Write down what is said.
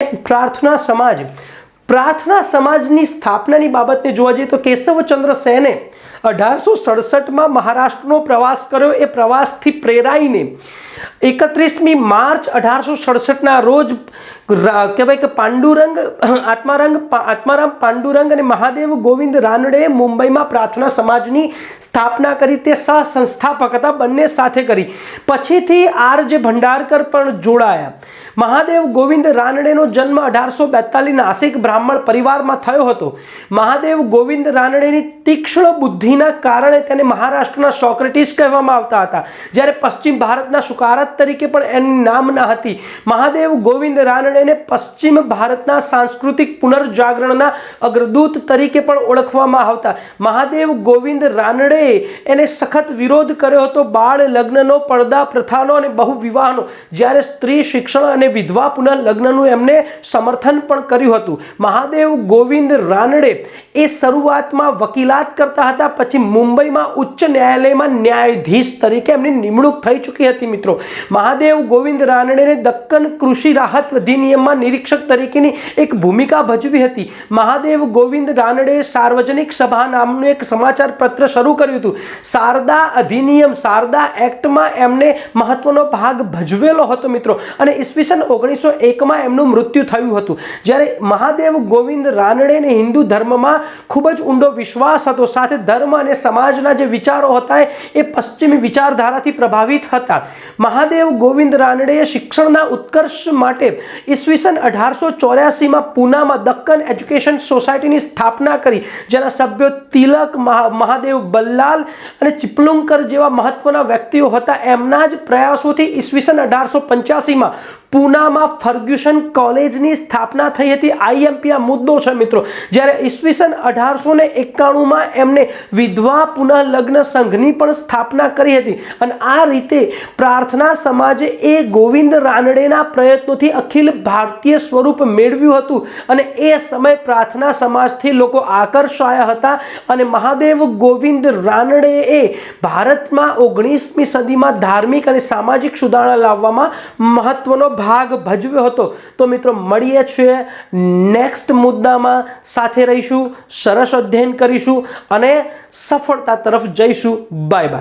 પ્રાર્થના સમાજ. પ્રાર્થના સમાજની સ્થાપનાની બાબતને જોવા જઈએ તો કેશવચંદ્ર સેને અઢારસો સડસઠમાં મહારાષ્ટ્રનો પ્રવાસ કર્યો. એ પ્રવાસથી પ્રેરાઈને એકત્રીસમી માર્ચ અઢારસો સડસઠના રોજ કહેવાય કે પાંડુરંગ, આત્મારંગ આત્મારામ પાંડુરંગ અને મહાદેવ ગોવિંદ રાનડે મુંબઈમાં પ્રાર્થના સમાજની સ્થાપના કરી. તે સહ સંસ્થાપક હતા, બંને સાથે કરી. પછીથી આર જે ભંડારકર પણ જોડાયા. મહાદેવ ગોવિંદ રાનડેનો જન્મ અઢારસો બેતાલીસ નાસિક બ્રાહ્મણ પરિવારમાં થયો હતો. મહાદેવ ગોવિંદ રાનડેની તીક્ષ્ણ બુદ્ધિના કારણે તેને મહારાષ્ટ્રના સોક્રેટિસ કહેવામાં આવતા હતા. જ્યારે પશ્ચિમ ભારતના સુકારત તરીકે પણ એની નામના હતી. મહાદેવ ગોવિંદ રાનડેને પશ્ચિમ ભારતના સાંસ્કૃતિક પુનર્જાગરણના અગ્રદૂત તરીકે પણ ઓળખવામાં આવતા. મહાદેવ ગોવિંદ રાનડે એને સખત વિરોધ કર્યો હતો. બાળ લગ્નનો પડદા પ્રથાનો અને બહુ વિવાહનો જ્યારે સ્ત્રી શિક્ષણ અને વિધવા પુનઃ લગ્નનું એમને સમર્થન પણ કર્યું હતું. મહાદેવ ગોવિંદ રાનડે એ શરૂઆતમાં વકીલાત કરતા હતા, પછી મુંબઈમાં ઉચ્ચ ન્યાયાલયમાં ન્યાયાધીશ તરીકે એમની નિમણૂક થઈ ચૂકી હતી મિત્રો. મહાદેવ ગોવિંદ રાનડેને દક્કન કૃષિ રાહત અધિનિયમમાં નિરીક્ષક તરીકેની એક ભૂમિકા ભજવી હતી. મહાદેવ ગોવિંદ રાનડે સાર્વજનિક સભા નામનું એક સમાચાર પત્ર શરૂ કર્યું હતું. શારદા અધિનિયમ શારદા એક્ટમાં એમને મહત્વનો ભાગ ભજવેલો હતો મિત્રો. અને ઈસવીસન ઓગણીસો એકમાં એમનું મૃત્યુ થયું હતું. જ્યારે મહાદેવ ગોવિંદ રાનડેને હિન્દુ ધર્મમાં ખૂબ જ ઊંડો વિશ્વાસ હતો, સાથે ધર્મ અને સમાજના જે વિચારો હતા એ પશ્ચિમી વિચારધારાથી પ્રભાવિત હતા. મહાદેવ ગોવિંદ રાનડેએ શિક્ષણના ઉત્કર્ષ માટે ઈસવીસન અઢારસો ચોર્યાસીમાં પૂનામાં દક્કન એજ્યુકેશન સોસાયટીની સ્થાપના કરી, જેના સભ્યો તિલક, મહા- મહાદેવ બલ્લાલ અને ચિપલુંકર જેવા મહત્વના વ્યક્તિઓ હતા. એમના જ પ્રયાસોથી ઈસવીસન અઢારસો પંચ્યાસીમાં પૂનામાં ફર્ગ્યુસન કોલેજની સ્થાપના થઈ હતી. આઈએમપી આ મુદ્દો છે મિત્રો. જ્યારે ઈસવીસન અઢારસો ને એકાણુંમાં એમને વિધવા પુનઃ લગ્ન સંઘની પણ સ્થાપના કરી હતી. અને આ રીતે પ્રાર્થના સમાજે એ ગોવિંદ રાનડેના પ્રયત્નોથી અખિલ ભારતીય સ્વરૂપ મેળવ્યું હતું. અને એ સમય પ્રાર્થના સમાજથી લોકો આકર્ષાયા હતા. અને મહાદેવ ગોવિંદ રાનડે એ ભારતમાં ઓગણીસમી સદીમાં ધાર્મિક અને સામાજિક સુધારણા લાવવામાં મહત્વનો ભાગ ભજવ્યો હતો. તો મિત્રો, મળીએ છીએ નેક્સ્ટ મુદ્દામાં. સાથે રહીશું, સરસ અધ્યયન કરીશું અને સફળતા તરફ જઈશું. Bye bye